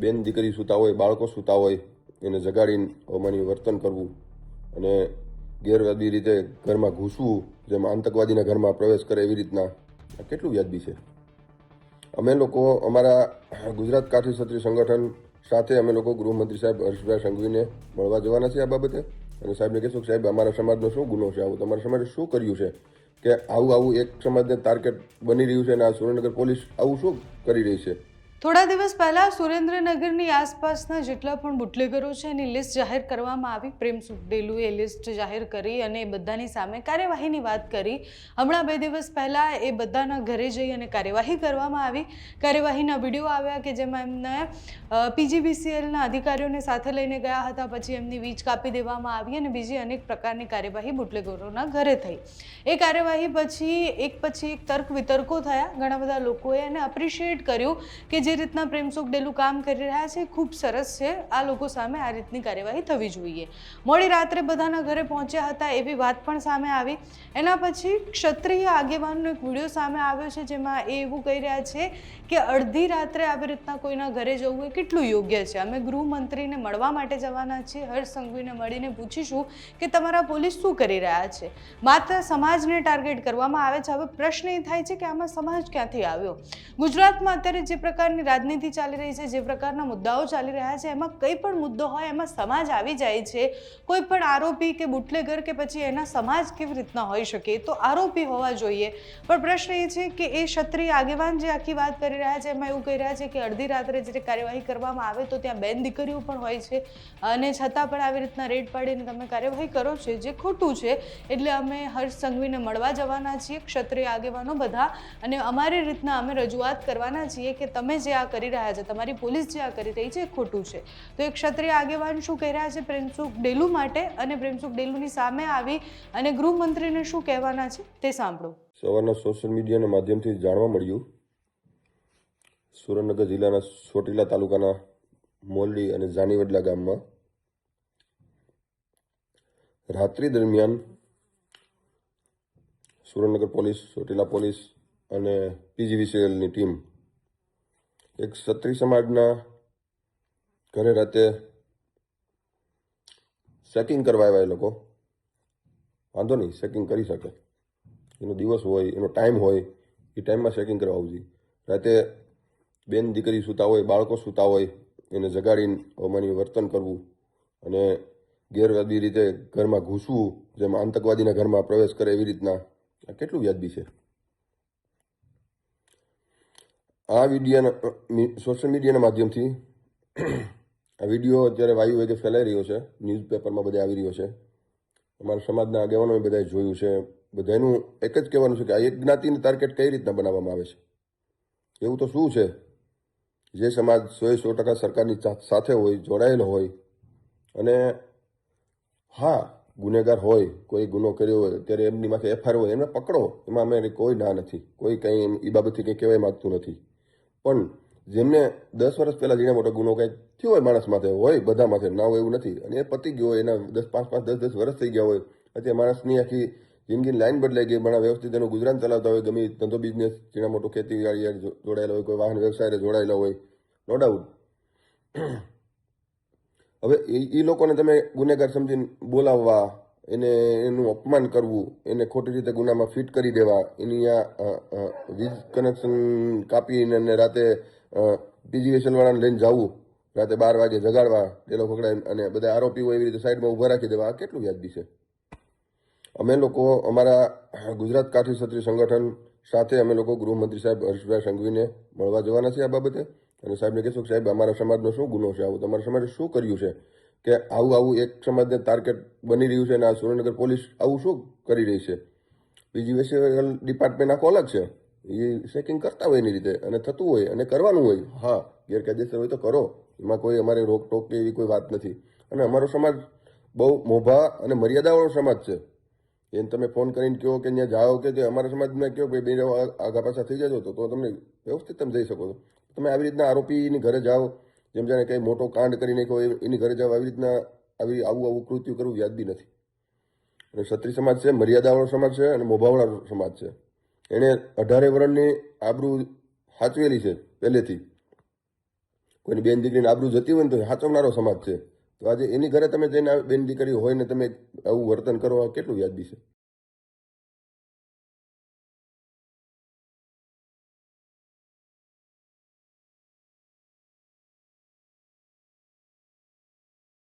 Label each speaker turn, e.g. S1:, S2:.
S1: બેન દીકરી સૂતા હોય, બાળકો સૂતા હોય, એને જગાડીને અમાની વર્તન કરવું અને ગેરવાદી રીતે ઘરમાં ઘૂસવું, જેમ આતંકવાદીના ઘરમાં પ્રવેશ કરે એવી રીતના, આ કેટલું વ્યાજબી છે? અમે લોકો અમારા ગુજરાત કાઠી ક્ષત્રિય સંગઠન સાથે અમે લોકો ગૃહમંત્રી સાહેબ હર્ષભાઈ સંઘવીને મળવા જવાના છીએ આ બાબતે. અને સાહેબને કહેશું સાહેબ, અમારા સમાજનો શું ગુનો છે આવું? તમારા સમાજે શું કર્યું છે કે આવું આવું એક સમાજને ટાર્ગેટ બની રહ્યું છે અને આ સુરેન્દ્રનગર પોલીસ આવું શું કરી રહી છે?
S2: થોડા દિવસ પહેલા સુરેન્દ્રનગરની આસપાસના જેટલા પણ બુટલેગરો છે, એની લિસ્ટ જાહેર કરવામાં આવી. પ્રેમ સુખડેલુએ લિસ્ટ જાહેર કરી અને બધાની સામે કાર્યવાહીની વાત કરી. હમણાં બે દિવસ પહેલા એ બધાના ઘરે જઈ અને કાર્યવાહી કરવામાં આવી. કાર્યવાહીના વીડિયો આવ્યા કે જેમાં એમને પીજીબીસીએલના અધિકારીઓને સાથે લઈને ગયા હતા. પછી એમની વીજ કાપી દેવામાં આવી અને બીજી અનેક પ્રકારની કાર્યવાહી બુટલેગરોના ઘરે થઈ. એ કાર્યવાહી પછી એક પછી એક તર્ક વિતર્કો થયા. ઘણા બધા લોકોએ એને અપ્રિશિએટ કર્યું કે જે રીતના પ્રેમસુખ ડેલું કામ કરી રહ્યા છે, ખૂબ સરસ છે. આ લોકો સામે આ રીતની કાર્યવાહી થવી જોઈએ. મોડી રાત્રે બધાના ઘરે પહોંચ્યા હતા એવી વાત પણ સામે આવી. એના પછી ક્ષત્રિય આગેવાનનો એક વીડિયો સામે આવ્યો છે, જેમાં એ એવું કહી રહ્યા છે કે અડધી રાત્રે આવી રીતના કોઈના ઘરે જવું એ કેટલું યોગ્ય છે. અમે ગૃહમંત્રીને મળવા માટે જવાના છીએ. હર્ષ સંઘવીને મળીને પૂછીશું કે તમારા પોલીસ શું કરી રહ્યા છે? માત્ર સમાજને ટાર્ગેટ કરવામાં આવે છે. હવે પ્રશ્ન એ થાય છે કે આમાં સમાજ ક્યાંથી આવ્યો? ગુજરાતમાં અત્યારે જે પ્રકારની રાજનીતિ ચાલી રહી છે, જે પ્રકારના મુદ્દાઓ ચાલી રહ્યા છે, એમાં કંઈ પણ મુદ્દો હોય, એમાં સમાજ આવી જાય છે. કોઈ પણ આરોપી કે બુટલેગર કે પછી એના સમાજ કેવી રીતના હોઈ શકે તો આરોપી હોવા જોઈએ. પણ પ્રશ્ન એ છે કે એ ક્ષત્રિય આગેવાન જે આખી વાત કરી રહ્યા છે, એમાં એવું કહી રહ્યા છે કે અડધી રાત્રે જે કાર્યવાહી કરવામાં આવે તો ત્યાં બેન દીકરીઓ પણ હોય છે. અને છતાં પણ આવી રીતના રેડ પાડીને તમે કાર્યવાહી કરો છો, જે ખોટું છે. એટલે અમે હર્ષ સંઘવીને મળવા જવાના છીએ, ક્ષત્રિય આગેવાનો બધા. અને અમારી રીતના અમે રજૂઆત કરવાના છીએ કે તમે જે આ કરી રહ્યા છે, તમારી પોલીસ જે આ કરી રહી છે એ ખોટું છે. તો એક ક્ષત્રિય આગેવાન શું કહી રહ્યા છે પ્રેમસુખ ડેલુ માટે અને પ્રેમસુખ ડેલુની સામે આવી અને ગૃહમંત્રીને શું કહેવાના છે તે સાંભળો.
S1: સવારના સોશિયલ મીડિયાના માધ્યમથી જાણવા મળ્યું, સુરેન્દ્રનગર જિલ્લાના ચોટીલા તાલુકાના મોરલી અને જાનીવડલા ગામમાં રાત્રિ દરમિયાન સુરેન્દ્રનગર પોલીસ ચોટીલા પોલીસ અને પીજીવીસીએલની ટીમ એક ક્ષત્રિય સમાજના ઘરે રાતે સેકિંગ કરવા આવ્યા એ લોકો. વાંધો નહીં સેકિંગ કરી શકે. એનો દિવસ હોય, એનો ટાઈમ હોય, એ ટાઈમમાં સેકિંગ કરવા આવજી રાતે બેન દીકરી સૂતા હોય, બાળકો સૂતા હોય, એને જગાડીને અમાની વર્તન કરવું અને ગેરવાદી રીતે ઘરમાં ઘૂસવું, જેમ આતંકવાદીના ઘરમાં પ્રવેશ કરે એવી રીતના, આ કેટલું વ્યાજબી છે? આ વિડીયાના સોશિયલ મીડિયાના માધ્યમથી આ વીડિયો અત્યારે વાયુ વેગે ફેલાઈ રહ્યો છે. ન્યૂઝપેપરમાં બધે આવી રહ્યો છે. અમારા સમાજના આગેવાનોએ બધાએ જોયું છે. બધાનું એક જ કહેવાનું છે કે આ એક જ્ઞાતિને ટાર્ગેટ કઈ રીતના બનાવવામાં આવે છે? એવું તો શું છે? જે સમાજ સો સો ટકા સરકારની સાથે હોય, જોડાયેલો હોય અને હા, ગુનેગાર હોય, કોઈ ગુનો કર્યો હોય ત્યારે એમની માથે એફઆઈઆર હોય, એમને પકડો. એમાં અમે કોઈ ના નથી. કોઈ કંઈ એ બાબતથી કંઈ કહેવાય માગતું નથી. પણ જેમને દસ વર્ષ પહેલા જેના મોટો ગુનો કાંઈ થયો હોય માણસ માથે, હોય બધા માથે, ના હોય એવું નથી. અને એ પતી ગયો હોય, એના દસ, પાંચ પાંચ, દસ દસ વર્ષ થઈ ગયા હોય અત્યારે માણસની આખી જિંદગીની લાઈન બદલાઈ ગઈ ઘણા વ્યવસ્થિત એનું ગુજરાન ચલાવતા હોય, ગમે ધંધો બિઝનેસ જેના મોટો ખેતી જોડાયેલા હોય, કોઈ વાહન વ્યવસાય જોડાયેલા હોય નો ડાઉટ હવે એ લોકોને તમે ગુનેગાર સમજીને બોલાવવા એને એનું અપમાન કરવું, એને ખોટી રીતે ગુનામાં ફિટ કરી દેવા, એની આ વીજ કનેક્શન કાપીને અને રાતે પીજીવીએસએલ વાળાને લઈને જવું, રાતે બાર વાગે જગાડવા લોકો પકડાય અને બધા આરોપીઓ એવી રીતે સાઈડમાં ઊભા રાખી દેવા, આ કેટલું વ્યાજબી છે? અમે લોકો અમારા ગુજરાત કાઠી ક્ષત્રિય સંગઠન સાથે અમે લોકો ગૃહમંત્રી સાહેબ હર્ષભાઈ સંઘવીને મળવા જવાના છીએ આ બાબતે. અને સાહેબને કહેશું સાહેબ, અમારા સમાજનો શું ગુનો છે? આવું, તમારા સમાજે શું કર્યું છે? કે આવું આવું એક સમાજને ટાર્ગેટ બની રહ્યું છે અને આ સુરેન્દ્રનગર પોલીસ આવું શું કરી રહી છે? બીજી વેસ્ટેબલ ડિપાર્ટમેન્ટ આખો અલગ છે. એ ચેકિંગ કરતા હોય એની રીતે અને થતું હોય અને કરવાનું હોય. હા, ગેરકાયદેસર હોય તો કરો. એમાં કોઈ અમારે રોકટોક કે એવી કોઈ વાત નથી. અને અમારો સમાજ બહુ મોભા અને મર્યાદાવાળો સમાજ છે. એને તમે ફોન કરીને કહો કે ત્યાં જાઓ કે અમારા સમાજમાં કહો કે બે આગા પાછા થઈ જજો તો તમને વ્યવસ્થિત તમે જઈ શકો છો. તમે આવી રીતના આરોપીની ઘરે જાઓ. જેમ જાણે કંઈ મોટો કાંડ કરી નાખ્યો એની ઘરે જવા આવી રીતના આવી આવું આવું કૃત્યુ કરવું વ્યાજબી નથી. અને ક્ષત્રિય સમાજ છે, મર્યાદાવાળો સમાજ છે અને મોભાવાળો સમાજ છે. એણે અઢારે વર્ણની આબરૂ સાચવેલી છે પહેલેથી. કોઈની બેન દીકરીને આબરૂ જતી હોય ને તો સાચવનારો સમાજ છે. તો આજે એની ઘરે તમે જઈને બેન દીકરી હોય ને તમે આવું વર્તન કરો કેટલું વ્યાજબી છે?